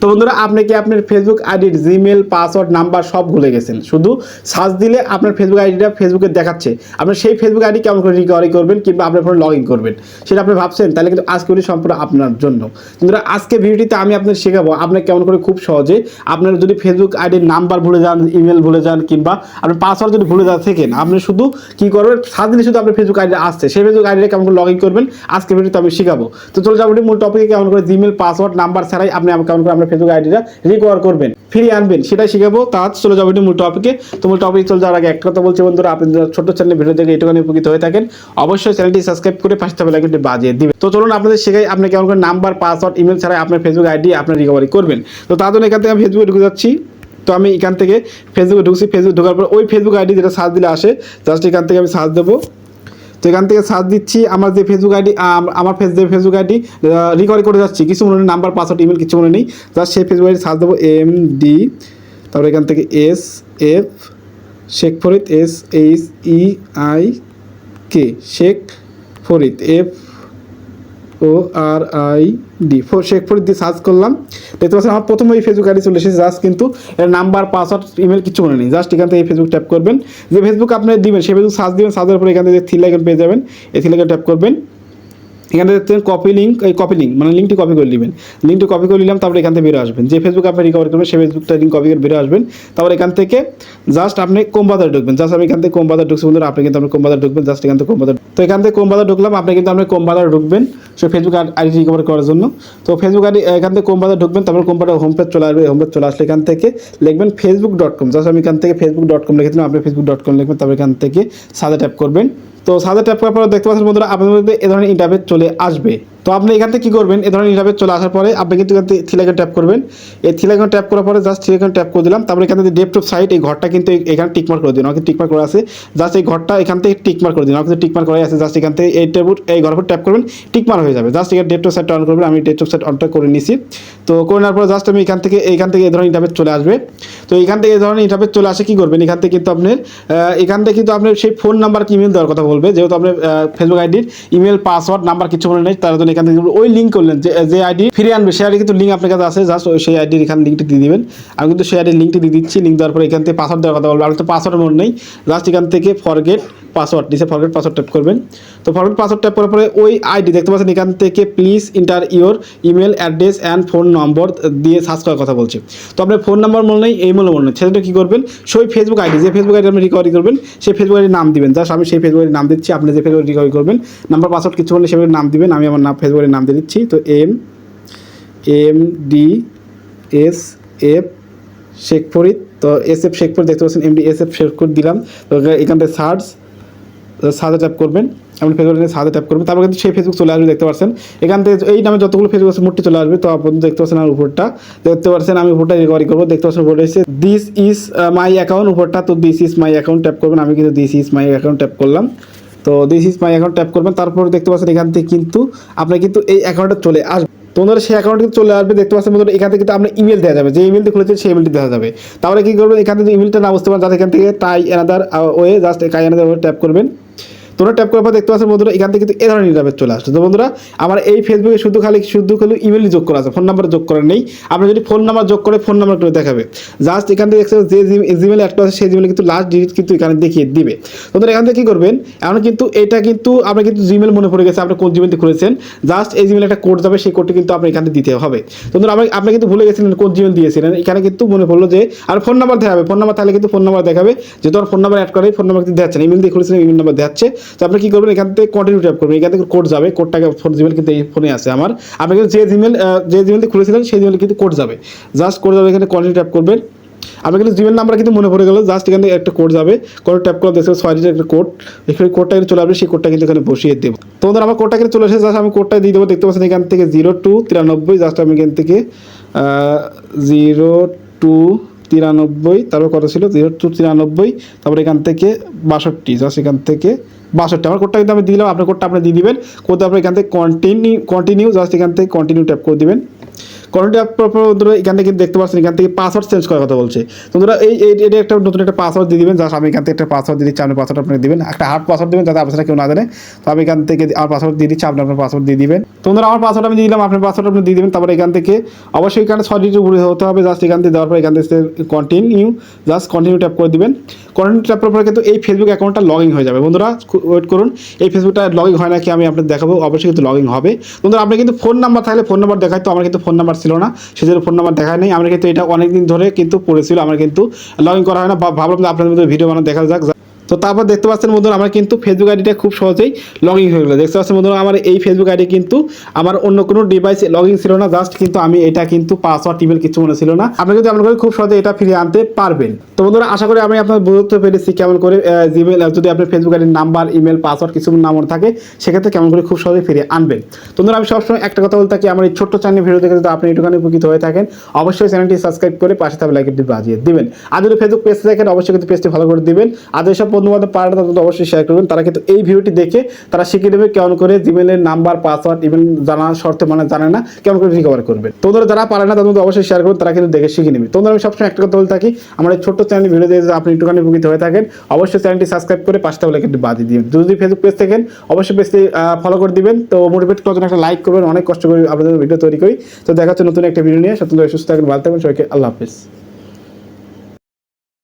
তো বন্ধুরা, আপনি কি আপনার ফেসবুক আইডির জিমেল পাসওয়ার্ড নাম্বার সব ভুলে গেছেন? শুধু সার্চ দিলে আপনার ফেসবুক আইডিটা ফেসবুকে দেখাচ্ছে। আপনি সেই ফেসবুক আইডি কেমন করে রিকভারি করবেন কিংবা আপনার ফোনে লগ ইন করবেন? সেটা আপনি ভাবছেন, তাহলে কিন্তু আজকে ভিডিও সম্পূর্ণ আপনার জন্য। বন্ধুরা, আজকে ভিডিওটিতে আমি আপনাদের শেখাবো আপনার কেমন করে খুব সহজে আপনার যদি ফেসবুক আইডির নাম্বার ভুলে যান ইমেল ভুলে যান, কিংবা আপনার পাসওয়ার্ড যদি ভুলে যান থাকেন আপনি শুধু কি করবেন? সাত দিনে শুধু আপনার ফেসবুক আইডি আসছে। সেই ফেসবুক আইডিটা কেমন করে লগ ইন করবেন? আজকে ভিডিওতে আমি শেখাবো। তো চলে যাব মূল টপিকে কেমন করে জিমেল পাসওয়ার্ড নাম্বার ছাড়াই আপনি কেমন করে আপনার ফেসবুক আইডিটা রিকভার করবেন, ফিরিয়ে আনবেন, সেটাই শিখাবো। তার চলে যাব মূল টপিকে তো মূল টপিকে চলে যাওয়ার আগে এক কথা বলছি বন্ধুরা, আপনি ছোট চ্যানেল ভিডিও দেখে এটুখানি উপকৃত হয়ে থাকেন, অবশ্যই চ্যানেলটি সাবস্ক্রাইব করে পাশে থাকা লাইকনটি বাজিয়ে দিবেন। তো চলুন আপনাদের শেখাই, আপনি কেমন করে নাম্বার পাসওয়ার্ড ইমেল ছাড়াই আপনার ফেসবুক আইডি আপনার রিকভারি করবেন। তো তার জন্য এখান থেকে আমি ফেসবুকে ঢুকে যাচ্ছি। তো আমি এখান থেকে ফেসবুকে ঢুকছি। ফেসবুক ঢোকার পর ওই ফেসবুক আইডি যেটা সার্চ দিলে আসে জাস্ট এখান থেকে আমি সার্চ দেবো। তো এখান থেকে সার্চ দিচ্ছি, আমার যে ফেসবুক আইডি আমার ফেস, যে ফেসবুক আইডি রিকভারি করে যাচ্ছি। কিছু মনে নেই নাম্বার পাসওয়ার্ড ইমেল কিছু মনে নেই। তার সেই ফেসবুক আইডি সার্চ দেবো এম ডি তারপর এখান থেকে S F Sheikh Farid S H E I K Sheikh Farid F O R I D four Sheikh Farid দিয়ে সার্চ করলাম। দেখতে পাচ্ছেন আমার প্রথম ওই ফেসবুক আইডি চলে এসেছে জাস্ট কিন্তু এর নাম্বার পাসওয়ার্ড ইমেল কিছু মনে নেই। জাস্ট এখান থেকে এই ফেসবুক ট্যাপ করবেন। যে ফেসবুক আপনি দিবেন সেই ফেসবুক সার্চ দিবেন সার্চের পরে এখান থেকে থ্রি লাইকন পেয়ে যাবেন, এই থ্রি লাইকন ট্যাপ করবেন। এখানে দেখতে কপি লিঙ্ক এই কপি লিঙ্ক মানে লিঙ্কটি কপি করে নেবেন। লিঙ্কটি কপি করে নিলাম, তারপরে এখান থেকে বেরো আসবেন। যে ফেসবুক আপনি রিকভার করবেন, সেই ফেসবুকটা লিঙ্ক কপি করে বেরো আসবেন। তারপর এখান থেকে জাস্ট আপনি কোমবাজার ঢুকবেন। জাস্ট আমি এখান থেকে কোমবাজার ঢুকছি বন্ধুরা, আপনি কিন্তু আপনি কোমবাজার ঢুকবেন জাস্ট এখান থেকে কোমবাজার তো এখান থেকে কোমবাজার ঢুকলাম, আপনি কিন্তু আপনি কোমবাজার ঢুকবেন, সে ফেসবুক আইডি রিকভার করার জন্য। তো ফেসবুক আইডি এখান থেকে কোমবাজার ঢুকবেন, তারপর কোম্পানির হোম পেজ চলে আসবে। হোম পেজ চলে আসলে এখান থেকে লিখবেন ফেসবুক ডট কম জাস্ট আমি এখান থেকে ফেসবুক ডট কম লিখেছিলাম আপনি ফেসবুক ডট কম লিখবেন, তারপর এখান থেকে সাদা ট্যাপ করবেন। তো সাদা ট্যাপ করার পর দেখতে পাচ্ছেন বন্ধুরা, আপনাদের মধ্যে এ ধরনের ইন্টারভেট চলে আসবে। তো আপনি এখান থেকে কী করবেন? এ ধরনের ইন্টারভেট চলে আসার পরে আপনি কিন্তু এখান থেকে থিলাইকন ট্যাপ করবেন। এই থিলাইকন ট্যাপ করার পরে জাস্ট থিলাইকন ট্যাপ করে দিলাম। তারপরে এখান থেকে ডেপ টু সাইট এই ঘরটা কিন্তু এখানে টিকমার্ক করে দিন। আমাকে টিকমার্ক করে আছে। জাস্ট এই ঘরটা এখান থেকে টিকমার্ক করে দিন। আমাকে টিকমার্ক করে আছে। জাস্ট এখান থেকে এই টেবুট এই ঘর ট্যাপ করবেন টিকমার্ক হয়ে যাবে। জাস্ট এখানে ডেপ টু সাইট অন করবেন। আমি ডেপ টু সাইট অনটা করে নিছি। তো করে নেওয়ার পর জাস্ট আমি এখান থেকে এখান থেকে এই ধরনের ইন্টারভেট চলে আসবে। তো এখান থেকে এ ধরনের ইন্টারভেট চলে আসে কী করবেন? এখান থেকে কিন্তু আপনার এখান থেকে কিন্তু আপনার সেই ফোন নাম্বার কি ইমেল দেওয়ার কথা বলবে, যেহেতু আপনার ফেসবুক আইডির ইমেল পাসওয়ার্ড নাম্বার কিছু মনে নেই, তার জন্য এখান থেকে ওই লিঙ্ক করলেন যে যে আইডি ফিরে আনবে, সেই আইডি কিন্তু লিঙ্ক আপনার কাছে আছে জাস্ট সেই আইডির এখানে লিঙ্কটি দিয়ে দেবেন। আমি কিন্তু সেই আইডির লিঙ্কটি দিয়ে দিচ্ছি লিঙ্ক দেওয়ার পরে এখান থেকে পাসওয়ার্ড দেওয়ার কথা বলব। আমি তো পাসওয়ার্ড মনে নেই জাস্ট এখান থেকে ফরগেট পাসওয়ার্ড নিচে ফরগেট পাসওয়ার্ড ট্যাপ করবেন। তো ফরগেট পাসওয়ার্ড ট্যাপ করার পরে ওই আইডি দেখতে পাচ্ছেন এখান থেকে please enter your email address and phone number দিয়ে সার্চ করার কথা বলছে। তো আপনার ফোন নাম্বার মনে নেই এই মনে মনে নেই। সেটা কী করবেন? সেই ফেসবুক আইডি যে ফেসবুক আইডি আপনি রিকভারি করবেন, সেই ফেসবুক আইডির নাম দিবেন। জাস্ট আমি সেই ফেসবুক আইডির নাম দিচ্ছি, আপনি যে ফেসবুক রিকভারি করবেন নাম্বার পাসওয়ার্ড কিছু বললে সেভাবে নাম দিবেন, আমি আমার নাম ফেসবুকের নাম দিয়ে দিচ্ছি। তো M M D S F Sheikh Farid তো এস এফ শেখ ফরিদ দেখতে পাচ্ছেন M D S F Sheikh Farid দিলাম। তো এখান থেকে সার্চ সার্চ ট্যাপ করবেন। আপনি ফেসবুকে সাদা ট্যাপ করবেন। তারপর কিন্তু সেই ফেসবুক চলে আসবে, দেখতে পাচ্ছেন এখান থেকে এই নামে যতগুলো ফেসবুক আছে, মোটটি চলে আসবে। তো আপনি দেখতে পাচ্ছেন আমার উপরটা। দেখতে পাচ্ছেন আমি উপরটা রিকভারি করব। দেখতে পাচ্ছেন উপরটা এসে দিস ইজ মাই অ্যাকাউন্ট উপরটা। তো this is my account tap করবেন। আমি কিন্তু this is my account tap করলাম। তো this is my account tap করবেন। তারপর দেখতে পাচ্ছেন এখান থেকে কিন্তু আপনার কিন্তু এই অ্যাকাউন্টে চলে আসবে তোমাদের সেই অ্যাকাউন্ট কিন্তু চলে আসবে। দেখতে পাচ্ছেন বন্ধুরা, এখান থেকে কিন্তু আপনার ইমেল দেওয়া যাবে। যে ইমেলটি খুলেছে সেই ইমেলটি দেওয়া যাবে। তাহলে কি করবেন? এখান থেকে ইমেলটা না বুঝতে পারেন যাতে এখান থেকে try another way just try another way tap করবেন। তোমরা ট্যাপ করার পর দেখতে পাচ্ছেন বন্ধুরা, এখান থেকে কিন্তু এ ধরনের ইন্টারভেট চলে আসছে। তো বন্ধুরা, আমার এই ফেসবুকে শুধু খালি শুধু খালি ইমেল যোগ করা আছে ফোন নাম্বার যোগ করা নেই। আপনি যদি ফোন নাম্বার যোগ করে ফোন নাম্বার করে দেখাবে জাস্ট এখান থেকে দেখছেন যে জিমেল অ্যাড আছে, সেই জিমেল কিন্তু লাস্ট ডিজিট কিন্তু এখানে দেখিয়ে দিবে। বন্ধুরা, এখান থেকে কী করবেন? এখন কিন্তু এটা কিন্তু, আপনার কিন্তু জিমেল মনে পড়ে গেছে, আপনি কোন জিমেলটি খুলেছেন জাস্ট এই জিমেল একটা কোড যাবে, সেই কোডটি কিন্তু আপনি এখানে দিতে হবে। বন্ধুরা, আপনি আপনি কিন্তু ভুলে গেছিলেন কোন জিমেল দিয়েছিলেন, এখানে কিন্তু মনে পড়ল যে, আর ফোন নাম্বার দেখাবে ফোন নাম্বার তাহলে কিন্তু ফোন নাম্বার দেখাবে, যে আমার ফোন নাম্বার অ্যাড করে ফোন নাম্বার কিন্তু দেখাচ্ছে ইমেল দিয়ে খুলেছিলেন ইমেল নাম্বার দেখাচ্ছে। তো আপনি কী করবেন? এখান থেকে কন্টিনিউ ট্যাপ করবেন। এখান থেকে কোড যাবে। কোডটাকে ফোন জিমেল কিন্তু এই ফোনে আছে আমার। আপনি যে জিমেল যে জিমেল খুলেছিলেন, সেই জিমেল কিন্তু কোড যাবে। জাস্ট কোড যাবে, এখানে কন্টিনিউ ট্যাপ করবেন। আপনি কিন্তু জিমেল নাম্বার কিন্তু মনে পড়ে গেল। জাস্ট এখানে একটা কোড যাবে। কোড ট্যাপ করে দেখতে ছয় ডিজিটের একটা কোড এখানে কোডটা কিন্তু চলে আসবে, সেই কোডটা কিন্তু এখানে বসিয়ে দেবো। তোমাদের আমার কোডটা কিন্তু চলে এসেছে। জাস্ট আমি কোডটা দিয়ে দেবো। দেখতে পাচ্ছেন এখান থেকে জিরো টু তিরানব্বই। জাস্ট আমি এখান থেকে জিরো টু তিরানব্বই। তারপর কত ছিল? জিরো টু তিরানব্বই। তারপর এখান থেকে বাষট্টি। জাস্ট এখান থেকে বাষট্টি। আমার কোডটা কিন্তু আমি দিলাম, আপনার কোডটা আপনি দিয়ে দিবেন। কোড আপনি এখান থেকে কন্টিনিউ কন্টিনিউ জাস্ট এখান থেকে কন্টিনিউ ট্যাপ করে দিবেন। কন্টিনিউ ট্যাপ করার পর বন্ধুরা, এখান থেকে দেখতে পাচ্ছেন, এখান থেকে পাসওয়ার্ড চেঞ্জ করার কথা বলছে। বন্ধুরা, এই এটা একটা নতুন একটা পাসওয়ার্ড দিয়ে দিবেন জাস্ট আমি এখান থেকে একটা পাসওয়ার্ড দিয়ে দিচ্ছি, আপনি পাসওয়ার্ড আপনাকে দিবেন। একটা হার্ড পাসওয়ার্ড দিবেন, যাতে আপনারা কেউ না জানে। তো আমি এখান থেকে আমার পাসওয়ার্ড দিয়ে দিচ্ছি, আপনি আপনার পাসওয়ার্ড দিয়ে দিবেন। তো বন্ধুরা, আমার পাসওয়ার্ড আমি দিয়ে দিলাম, আপনার পাসওয়ার্ড আপনি দিয়ে দিবেন। তারপরে এখান থেকে অবশ্যই এখানে ছয় ডিজিট উপরে হতে হবে জাস্ট এখান থেকে দেওয়ার পর এখান থেকে কন্টিনিউ জাস্ট কন্টিনিউ ট্যাপ করে দিবেন। কন্টিনিউ ট্যাপ করার পরে কিন্তু এই ফেসবুক অ্যাকাউন্টটা লগ ইন হয়ে যাবে। বন্ধুরা ওয়েট করুন। এই ফেসবুকটা লগ ইন হয় নাকি আমি আপনাদের দেখাবো? অবশ্যই কিন্তু লগ ইন হবে। বন্ধুরা আপনি কিন্তু ফোন নাম্বার থাকলে ফোন নাম্বার দেখায় তো, আমার কিন্তু ফোন নাম্বার ছিল না। সেজন্য ফোন নাম্বার দেখায় নেই। আমরা কিন্তু এটা অনেকদিন ধরে কিন্তু পড়েছিল। আমার কিন্তু লগ ইন করা হয় না। ভাবলাম যে আপনাদের ভিডিও বানানো দেখা যাক। তো তারপর দেখতে পাচ্ছেন বন্ধুরা, আমার কিন্তু ফেসবুক আইডিটা খুব সহজেই লগ ইন হয়ে গেলো। দেখতে পাচ্ছেন বন্ধুরা, আমার এই ফেসবুক আইডি কিন্তু আমার অন্য কোনো ডিভাইসে লগ ইন ছিল না জাস্ট কিন্তু আমি এটা কিন্তু পাসওয়ার্ড ইমেল কিছু মনে ছিল না। আপনি কিন্তু করে খুব সহজে এটা ফিরিয়ে আনতে পারবেন। তো বন্ধুরা, আশা করি আমি আপনার বুঝতে পেরেছি কেমন করে জিমেল যদি আপনার ফেসবুক আইডির নাম্বার ইমেল পাসওয়ার্ড কিছু নাম থাকে, সেক্ষেত্রে কেমন করে খুব সহজে ফিরিয়ে আনবেন। তো বন্ধুরা, আমি সবসময় একটা কথা বলতে থাকি, আমার এই ছোট্ট চ্যানেল ভিডিও দেখে যদি আপনি একটুখানি উপকৃত হয়ে থাকেন, অবশ্যই চ্যানেলটি সাবস্ক্রাইব করে পাশে থাকা লাইকটি বাজিয়ে দিবেন। আর যদি ফেসবুক পেজ দেখেন, অবশ্যই কিন্তু পেজটি ভালো করে দিবেন। আর যেসব বন্ধু বান্ধব পারে তাদের অবশ্যই শেয়ার করবেন। তারা কিন্তু এই ভিডিওটি দেখে তারা শিখে নেবে কেমন করে জিমেলের নাম্বার পাসওয়ার্ড ইমেল জানা শর্তে মানে জানে না, কেমন করে রিকভার করবে। তোমরা যারা পারে না, তাদের অবশ্যই শেয়ার করবেন, তারা কিন্তু দেখে শিখে নেবে। তোমরা আমি সবসময় একটা কথা বলে থাকি, আমার এই ছোট্ট চ্যানেল ভিডিও দেখে যদি আপনি একটুখানি উপকৃত হয়ে থাকেন, অবশ্যই চ্যানেলটি সাবস্ক্রাইব করে পাশে থাকা লাইকটি বাজিয়ে দিবেন। যদি ফেসবুক পেজ থাকেন, অবশ্যই পেজটি ফলো করে দিবেন। তো মোটিভেট করার জন্য একটা লাইক করবেন, অনেক কষ্ট করে আপনাদের ভিডিও তৈরি করি। তো দেখা হচ্ছে নতুন একটা ভিডিও নিয়ে। সত্যি সুস্থ থাকেন ভালো থাকবেন, সবাইকে আল্লাহ হাফিজ।